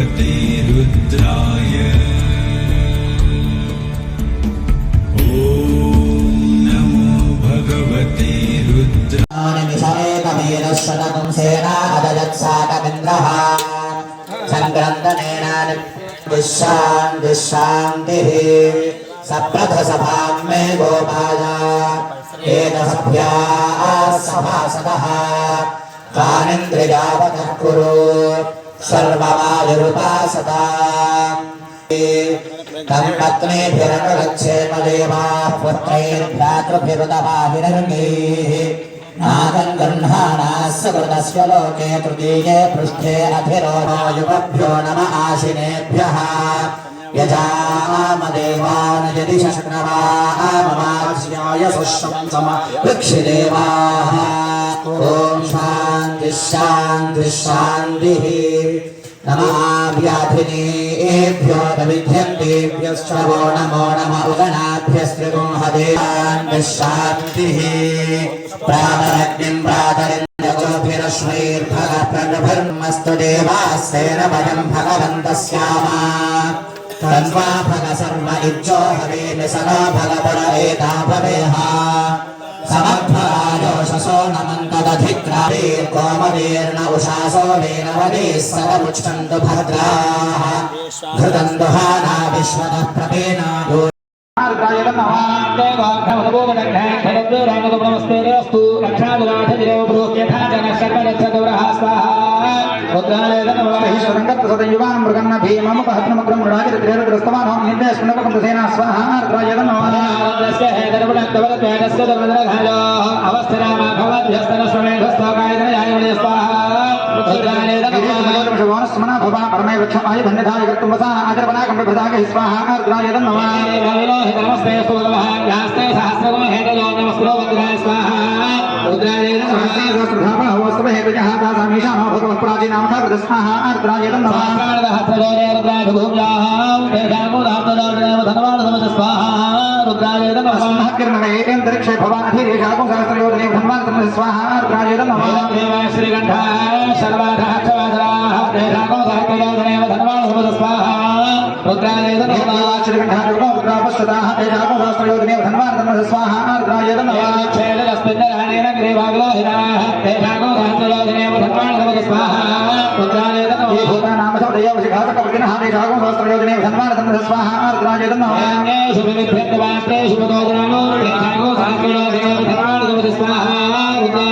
भगवते रुद्राय ॐ नमो भगवते रुद्राय निमिषमेकवीरशतकं सेनादयत्साकमिन्द्रः सङ्क्रन्दनेन विश्रान्तिः सप्रथसभां मे गोपाय एतसभ्याः सभासदः कानिन्द्रियावतः कुरु सर्वमायुरुपासदा तं लोके तृतीये पृष्ठे युवभ्यो नम आशिनेभ्यः। यजामदेवान् यदि शक्रवाममाज्ञाय सुश्रं सम वृक्षिदेवाः शान्तिः शान्तिः शान्तिः नमाभ्याधिनेभ्यो विध्यन्तेभ्यश्च वो नमो नम उगणाभ्यस्त्रिगुंहदेवान् शान्तिः प्रातरग्निं प्रातरिन्द्रगोभिरश्वैर्भग प्रगभिर्मस्तु देवास्तेन वयं भगवन्तः स्याम तन्वा भग सर्व इज्जो हवेन सदा भगपुर एता भवेह समर्थराजोषसो नमन्तदधिक्रावीर्कोमवीर्न उषासो वेनवदीः सकमुच्छन्तु भद्राः घृतं दुहाना विश्वतः प्रपेना యువాన్ మృగన్న భీమముపహత్నమగ్రం మృడాగిరిద్రేరుద్రస్తమానం నిర్దేశకునపకం సేనా స్వాహ రాజగన్ స్మన वृक्षमाई धन्यधाय कर्तुं वसा आदरपना स्वाहा अर्द्राय नमामि नमः। नमस्ते सुवदमः यास्ते हेतलो नमस्कुरो वन्द्राय स्वाहा रुद्राय नमः सहस्रधाम हवस्म हेतजः दासामीशा नमः भगवत् प्राचीनामः वृदस्मः अर्द्राय नमः सहस्रगम रुद्राय भूम्याः तेजामो दातदारणेव धनवान स्वाहा नमः ब्रह्मकिरणमे इन्द्रक्षे भवान् अधिरेशाको सहस्रयोजने स्वाहा रुद्राय नमः देवाय श्रीकण्ठाय सर्वाधाक्षवादराः तेजामो వసాన ఆచరవనాకం ప్రదాగ స్వాహ. రాజగన్ రుద్రాయేంద్రిక్షే భవానధీరేషాకం సహస్రయోజనే బ్రహ్మాంతం స్వాహ రుద్రాయేదం శ్రీకంఠ రుద్రాపశ్చదాహేషాకం ధన్వాంతం స్వాహ. రుద్రాయేదం భూతానామసోదయోషిఘాతకవర్తినహారేషాకం సహస్రయోజనే ధన్వాంతం స్వాహ రుద్రాయేదం ఏతాంబధిరక్షయైలవదాజభ్యసహారేషాకం సహస్రయోజనే ధన్వాంతం స్వాహ.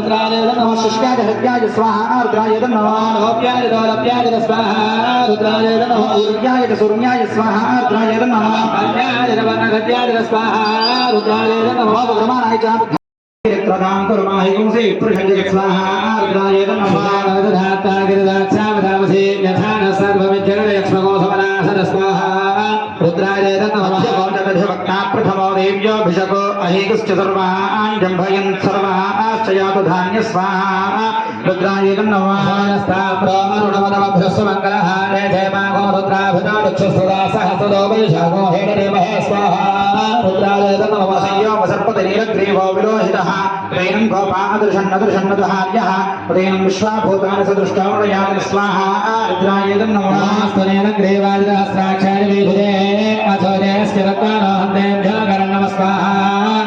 రుద్రాయేదం స్వాహ స్వాహ స్వాహ శిష్యాయ హత్యాయ స్వాహ రుద్రాయ సూర్యాయ సూర్యాయ స్వాహ రుద్రాయ బ్రహ్మానాయ ప్రదాం కుర్మాహి పుంసి పృషంజ స్వాహ రుద్రాయ ప్రథమో దేవ్యోభిషకో అహేకశ్చ సర్వాన్ జంభయన్ సర్వాశ్చయాతు ధాన్య స్వాహ రుద్రాయ సర్పతనీలగ్రీవో విలోహిత త్రైనం గోపాదృషన్నదృషన్నదుహార్య ఉదయం విశ్వాభూతాని సదృష్టౌరయామి స్వాహ రుద్రాయ నమః ధన్వనస్త్వముఖయోరాత్మయోర్జ్యాం యాష్టదేహస్పైషవపరాదా భగవవ స్వాహ రుద్రాయ నమః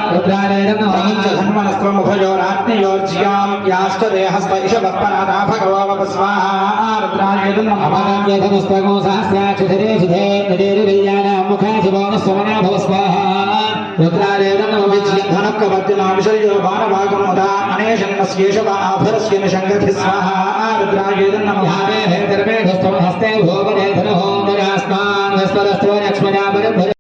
ధనక్కవర్తినామిషయో బాణభాగముదా అనేషన్నస్యేష ఆభరస్యేన శంగతి స్వాహ రుద్రాయ నమః హస్తే భోగనే ధన హోమ రాస్మాన్ హస్తరస్తో లక్ష్మణా పరం స్వాహ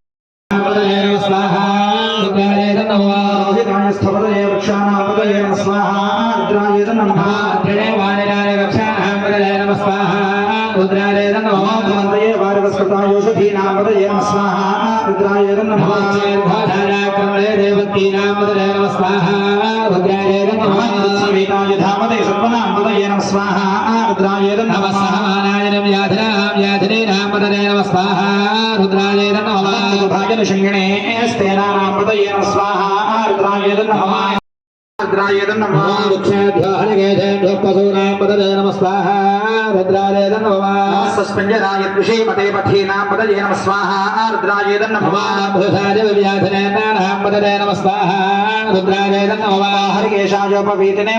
స్థపదయ వృక్షాణాపదయ నమ స్వాహ రుద్రాయ నమః. నమ స్వాహ రుద్రాలయ నమ ధన్వంతయే వారివ సుతాయోషధీనాం పదయే నమ స్వాహ రుద్రాయ నమః నమోచేర్భాధారాక్రమణే దేవకీనాం పదయే నమ స్వాహ రుద్రాయ నమః సవితాయ ధామదే సత్వనాం పదయే నమ స్వాహ రుద్రాయ నమ నమః సహమానాయనం యాధనాం యాధనేనాం పదయే నమ స్వాహ రుద్రాయ నమః భాజన శృంగిణే స్తేనానాం పదయే నమ స్వాహ రుద్రాయ నమః రుద్రాయ నమః వృక్షాభ్యో హరికేశేభ్యో పశూనాం పదయే నమ స్వాహ రుద్రాయ నమః సస్పంజరాయ ఋషీమతే పథీనాం పదయే నమ స్వాహ రుద్రాయ నమః భూషాయ వ్యాధనేనాం పదయే నమ స్వాహ రుద్రాయ నమః హరికేశాయోపవీతినే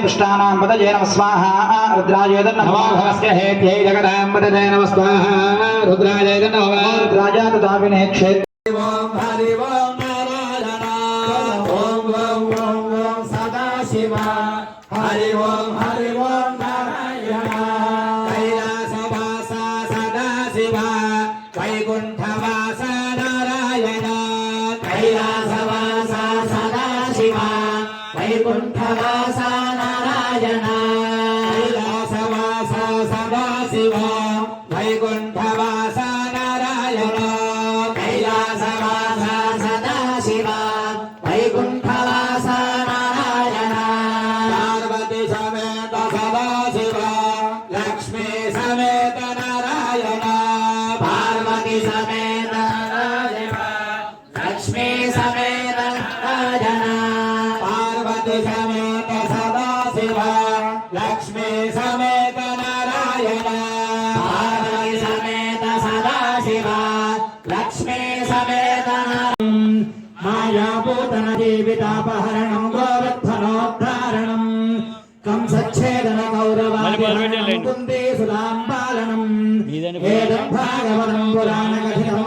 లక్ష్మీ సమేత మాయాభూతన జీవితాపహరణం గోవర్ధనోద్ధారణం కంసచ్ఛేదన కౌరవాదిహరణం కుందే సుధాం పాలనం వేదం భాగవతం పురాణ కథితం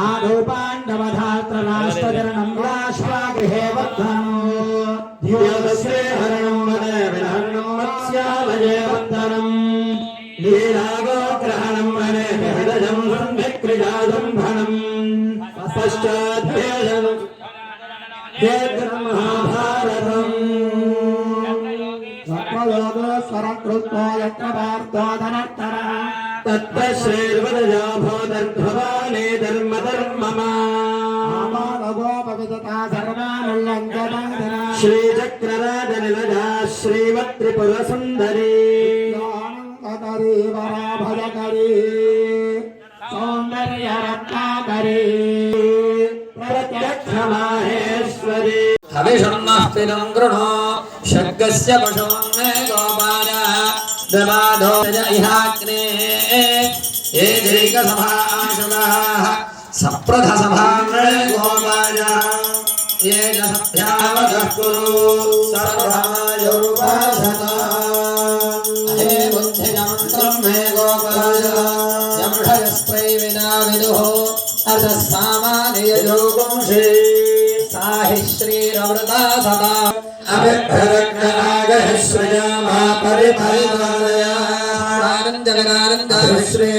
ఆదౌ పాండవధాత్ర రాష్ట్రజననం రాష్ట్రాగృహే వర్ధనం. ధ్యోదశ్రే హరణం వదే విహరణం మత్స్యాలయే వర్ధనం. లీలాగోగ్రహణం श्रेर्वदजा भोदर्भवाने धर्म धर्ममा श्रीचक्रराजनिलजा श्रीवत्रिपुरसुन्दरी वराभजकरी सौन्दर्यरत्नाकरी। प्रत्यक्षमाहेश्वरी। हविषण्णस्तिलं गृणो षड्गस्य पशुं मे गोपालः। दमाधो इहाग्ने। ये दीर्घसभाशुलाः सप्रथसभामृ गोपाय ये च सभ्यावतः कुरु सर्वमायुर्वासता हे बुद्धिजमन्त्रं मे गोपाय यमृषयस्त्रै विना विदुः अतः सामान्ययोगुंषे साहि श्रीरवृता सदा अभिभ्रग्नागः श्रियामा परिपरिपालया आनन्दजगदानन्द श्रीर्यातमागृहे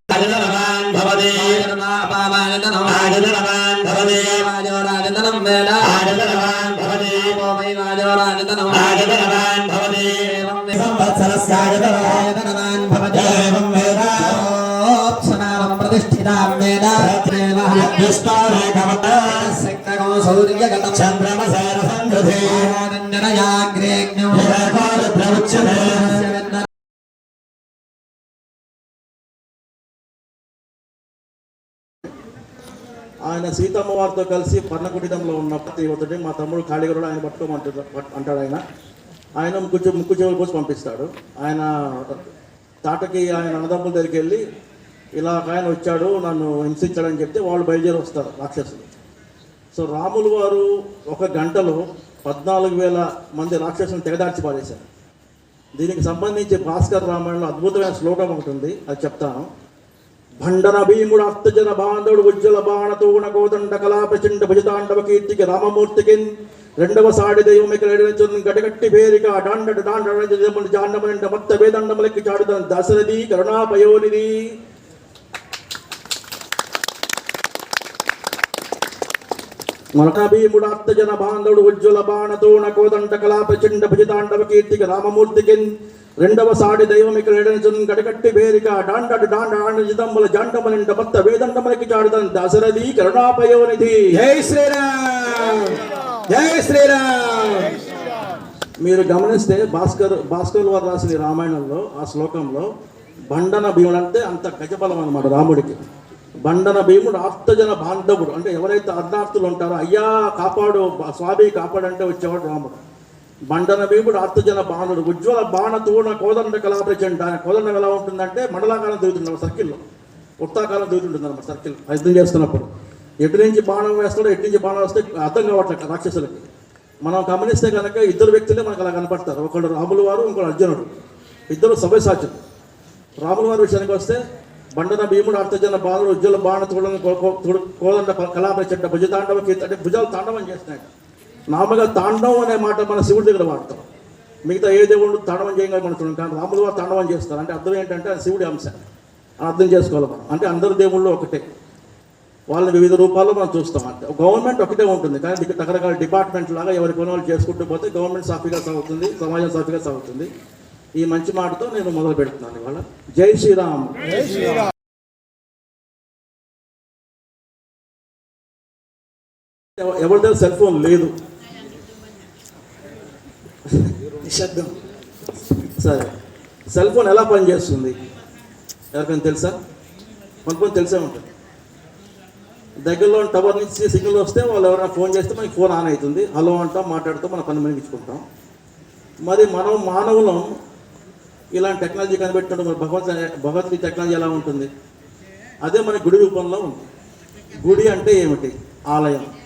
सन्ताजनवान् भवति आजनवान् भवति राजनं वेद आजनवान् भवति राजनं आजनवान् भवति संवत्सरस्याजनवान् भवति एवं वेद नामं प्रतिष्ठितां वेद सौर्यगतं चन्द्रमसेरसङ्गृधे आनन्दनयाग्रेज्ञो प्रमुच्यते ఆయన సీతమ్మ వారితో కలిసి పర్ణకుటీతంలో ఉన్న ఒకటి మా తమ్ముడు ఖాళీగా ఆయన పట్టుకోమంటాడు అంటాడు ఆయన. ఆయన ముక్కు ముక్కు చెవులు కోసి పంపిస్తాడు. ఆయన తాటకి ఆయన అన్నదమ్ముల దగ్గరికి వెళ్ళి ఇలా ఒక ఆయన వచ్చాడు నన్ను హింసించాడని చెప్తే వాళ్ళు బయలుదేరి వస్తారు రాక్షసులు. సో రాములు వారు ఒక గంటలో పద్నాలుగు వేల మంది రాక్షసులను తెగదార్చి పారేశారు. దీనికి సంబంధించి భాస్కర్ రామాయణంలో అద్భుతమైన శ్లోకం ఒకటి ఉంది అది చెప్తాను. భండన భీముడు అర్థజన బాంధవుడు ఉజ్వల బాణతోణ కోదండ కళాపచండ భుజతాండవ కీర్తికి రామమూర్తికి రెండవ సాడి దైవం ఇక్కడ గడగట్టి పేరిక డాండ డాండ జాండమనిండ మొత్త వేదండములకి చాడుతాను దశరథి కరుణాపయోనిది మలకభీముడు అర్థజన బాంధవుడు ఉజ్వల బాణతోణ కోదండ కళాపచండ భుజతాండవ కీర్తికి రామమూర్తికి రెండవ సాడి దైవం ఇక్కడ ఎడనిచున్ గడగట్టి వేరిక డాండడు డాండ డాండ జిదంబుల జాండమనిండ మొత్త వేదండములకి చాడుతాను దశరథి కరుణాపయోనిధి. జై శ్రీరామ్! జై శ్రీరామ్! మీరు గమనిస్తే భాస్కర్ భాస్కర్ వారు రాసిన రామాయణంలో ఆ శ్లోకంలో బండన భీముడు అంటే అంత గజబలం అన్నమాట రాముడికి. బండన భీముడు ఆర్తజన బాంధవుడు. అంటే ఎవరైతే అర్ధార్థులు ఉంటారో అయ్యా కాపాడు స్వామి కాపాడు అంటే వచ్చేవాడు రాముడు. బండన వేపుడు అర్థజన బాణుడు ఉజ్వల బాణ తూణ కోదండ కళాప్రచండ ఆయన కోదండం ఎలా ఉంటుందంటే మండలాకాలం దిగుతుంటాం సర్కిల్లో. వృత్తాకాలం దిగుతుంటుంది అన్నమాట సర్కిల్. యుద్ధం చేస్తున్నప్పుడు. ఎటు నుంచి బాణం వేస్తాడో ఎటు నుంచి బాణం వేస్తే అర్థం కావట్లేదు రాక్షసులకి. మనం గమనిస్తే కనుక ఇద్దరు వ్యక్తులే మనకు అలా కనపడతారు. ఒకడు రాములు వారు ఇంకోటి అర్జునుడు. ఇద్దరు సభ్యసాచులు రాముల వారి విషయానికి వస్తే బండన భీముడు అర్థజన బాలుడు ఉజ్వల బాణ తోడని కోదండ కళాప్రచండ భుజ తాండవ కీర్తి అంటే భుజాలు తాండవం చేస్తున్నాయి నామగా తాండవం అనే మాట మన శివుడి దగ్గర వాడతాం. మిగతా ఏ దేవుడు తాండవం చేయగా మనం కానీ రాములు వారు తాండవం చేస్తారు. అంటే అర్థం ఏంటంటే అది శివుడి అంశం. అర్థం చేసుకోవాలి మనం. అంటే అందరు దేవుళ్ళు ఒకటే. వాళ్ళని వివిధ రూపాల్లో మనం చూస్తాం. అంటే గవర్నమెంట్ ఒకటే ఉంటుంది. కానీ ఇక్కడ రకరకాల డిపార్ట్మెంట్ లాగా ఎవరి పని వాళ్ళు చేసుకుంటూ పోతే గవర్నమెంట్ సాఫీగా సాగుతుంది సమాజం సాఫీగా సాగుతుంది. ఈ మంచి మాటతో నేను మొదలు పెడుతున్నాను ఇవాళ. జై శ్రీరామ్. ఎవరి దగ్గర సెల్ ఫోన్ లేదు. నిశ్శబ్దం. సరే. సెల్ ఫోన్ ఎలా పనిచేస్తుంది? ఎవరికైనా తెలుసా? కొంతమంది తెలిసే ఉంటుంది దగ్గరలో టవర్ నుంచి సిగ్నల్ వస్తే వాళ్ళు ఎవరైనా ఫోన్ చేస్తే మనకి ఫోన్ ఆన్ అవుతుంది. హలో అంటాం మాట్లాడుతూ మన పని మిగించుకుంటాం. మరి మనం మానవులం ఇలాంటి టెక్నాలజీ కనిపెట్టినప్పుడు మరి భగవత్ భగవద్గీత టెక్నాలజీ ఎలా ఉంటుంది? అదే మన గుడి రూపంలో ఉంది. గుడి అంటే ఏమిటి? ఆలయం.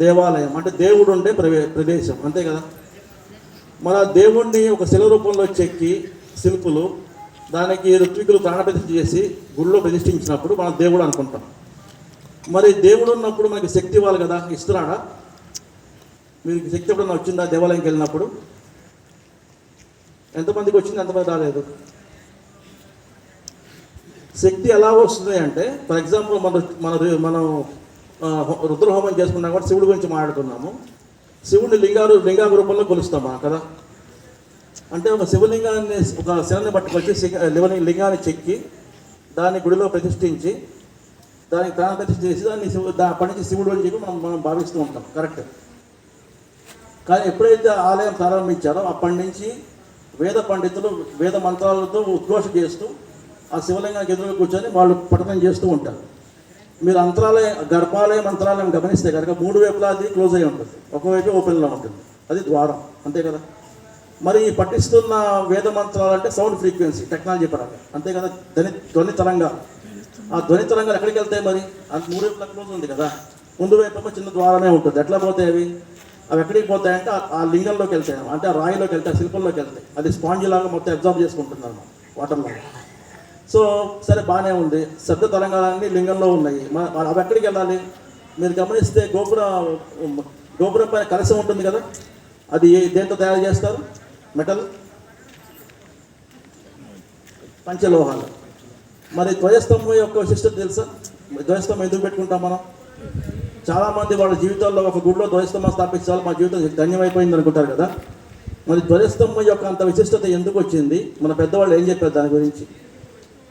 దేవాలయం అంటే దేవుడు ఉండే ప్రవే ప్రదేశం. అంతే కదా? మన దేవుణ్ణి ఒక శిల రూపంలో చెక్కి శిల్పులు దానికి ఋత్వికులు ప్రాణప్రతిష్ఠ చేసి గుళ్ళో ప్రతిష్ఠించినప్పుడు మనం దేవుడు అనుకుంటాం. మరి దేవుడు ఉన్నప్పుడు మనకి శక్తి ఇవ్వాలి కదా? ఇస్తున్నాడా? మీకు శక్తి ఎప్పుడన్నా వచ్చిందా దేవాలయంకి వెళ్ళినప్పుడు? ఎంతమందికి వచ్చింది? ఎంతమంది రాలేదు. శక్తి ఎలా వస్తుంది అంటే ఫర్ ఎగ్జాంపుల్ మన మన మనం రుద్రహోమం చేసుకున్నాం కూడా శివుడి గురించి మాట్లాడుకున్నాము శివుడిని లింగారు లింగా రూపంలో కొలుస్తాం మనం కదా? అంటే ఒక శివలింగాన్ని ఒక శిలని పట్టుకొచ్చి శి- లివని లింగాన్ని చెక్కి దాన్ని గుడిలో ప్రతిష్ఠించి దానికి ప్రాణ ప్రతిష్ఠ చేసి దాన్ని శివు దా పనికి శివుడు అని చెప్పి మనం మనం భావిస్తూ ఉంటాం. కరెక్ట్ కానీ ఎప్పుడైతే ఆలయం ప్రారంభించారో అప్పటి నుంచి వేద పండితులు వేద మంత్రాలతో ఉద్ఘోష చేస్తూ ఆ శివలింగానికి ఎదురుగా కూర్చొని వాళ్ళు పఠనం చేస్తూ ఉంటారు. మీరు అంతరాలయం గర్భాలయ మంత్రాలయం గమనిస్తే కనుక మూడు వైపులా అది క్లోజ్ అయి ఉంటుంది. ఒకవైపు ఓపెన్లో ఉంటుంది. అది ద్వారం. అంతే కదా? మరి ఈ పఠిస్తున్న వేద మంత్రాలు అంటే సౌండ్ ఫ్రీక్వెన్సీ టెక్నాలజీ పరంగా. అంతే కదా? ధ్వని ధ్వని తరంగాలు. ఆ ధ్వని తరంగాలు ఎక్కడికి వెళ్తాయి మరి? అది మూడు వైపులా క్లోజ్ ఉంది కదా? ముందు వైపు చిన్న ద్వారమే ఉంటుంది. ఎట్లా పోతాయి అవి? అవి ఎక్కడికి పోతాయంటే ఆ- ఆ లింగంలోకి వెళ్తాయి అంటే ఆ రాయిలోకి వెళ్తాయి శిల్పంలోకి వెళ్తాయి. అది స్పాంజ్ లాగా మొత్తం అబ్జర్వ్ చేసుకుంటుంది అన్నమాట వాటర్లో సో సరే బాగానే ఉంది. శబ్ద తరంగాలన్నీ లింగంలో ఉన్నాయి. మ- అవి ఎక్కడికి వెళ్ళాలి? మీరు గమనిస్తే గోపుర గోపురం పైన కలసం ఉంటుంది కదా? అది ఏ- దేంతో తయారు చేస్తారు? మెటల్? పంచలోహాలు. మరి ధ్వజస్తంభం యొక్క విశిష్టత తెలుసా? ధ్వజస్తంభం ఎందుకు పెట్టుకుంటాం మనం? చాలామంది వాళ్ళ జీవితాల్లో ఒక గుడిలో ధ్వజస్తంభం స్థాపించాలి. మా జీవితం ధన్యమైపోయింది అనుకుంటారు కదా? మరి ధ్వజస్తంభం యొక్క అంత విశిష్టత ఎందుకు వచ్చింది? మన పెద్దవాళ్ళు ఏం చెప్పారు దాని గురించి?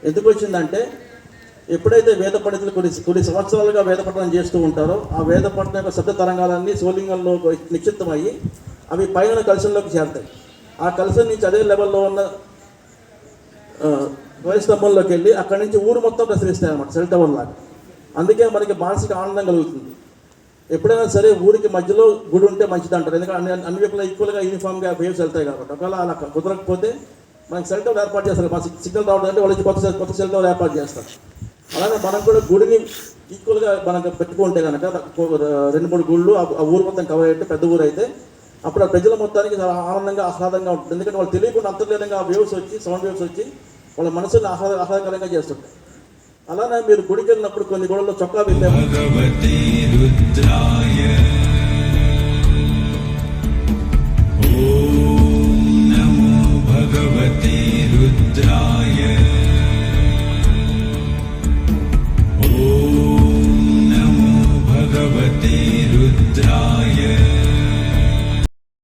ఎందుకు వచ్చిందంటే ఎప్పుడైతే వేద పండితులు కొన్ని కొన్ని సంవత్సరాలుగా వేద పఠనం చేస్తూ ఉంటారో ఆ వేద పఠనం యొక్క శబ్ద తరంగాలన్నీ శివలింగంలో నిక్షిప్తమయ్యి అవి పైన కలశంలోకి చేరుతాయి. ఆ కలశం నుంచి అదే లెవెల్లో ఉన్న ఆ, ధ్వజస్తంభంలోకి వెళ్ళి అక్కడి నుంచి ఊరు మొత్తం ప్రసరిస్తాయి అన్నమాట సెల్ టవర్ లాగా. అందుకే మనకి మానసిక ఆనందం కలుగుతుంది. ఎప్పుడైనా సరే ఊరికి మధ్యలో గుడి ఉంటే మంచిది అంటారు ఎందుకంటే అన్ని అన్ని వైపులా ఈక్వల్గా యూనిఫామ్గా వేవ్స్ వెళ్తాయి కాబట్టి. ఒకవేళ అలా కుదరకపోతే మనకి సెల్ టవర్ ఏర్పాటు చేస్తారు మన సిగ్నల్ రావడం అంటే వాళ్ళు కొత్త కొత్త సెల్ టవర్ ఏర్పాటు చేస్తారు. అలాగే మనం కూడా గుడిని ఈక్వల్గా మనకు పెట్టుకుంటే కనుక రెండు మూడు గుళ్ళు ఆ ఊరు మొత్తం కవర్ అయితే పెద్ద ఊరు అయితే అప్పుడు ఆ ప్రజల మొత్తానికి చాలా ఆనందంగా ఆహ్లాదంగా ఉంటుంది. ఎందుకంటే వాళ్ళు తెలియకుండా అంతర్లీనంగా వేవ్స్ వచ్చి సౌండ్ వేవ్స్ వచ్చి వాళ్ళ మనసుని ఆహ్లాద ఆహ్లాదకరంగా చేస్తుంది అలానే మీరు గుడికి వెళ్ళినప్పుడు కొన్ని గుడల్లో చొక్కా వెళ్ళాము रुद्राय ॐ नमो भगवते रुद्राय।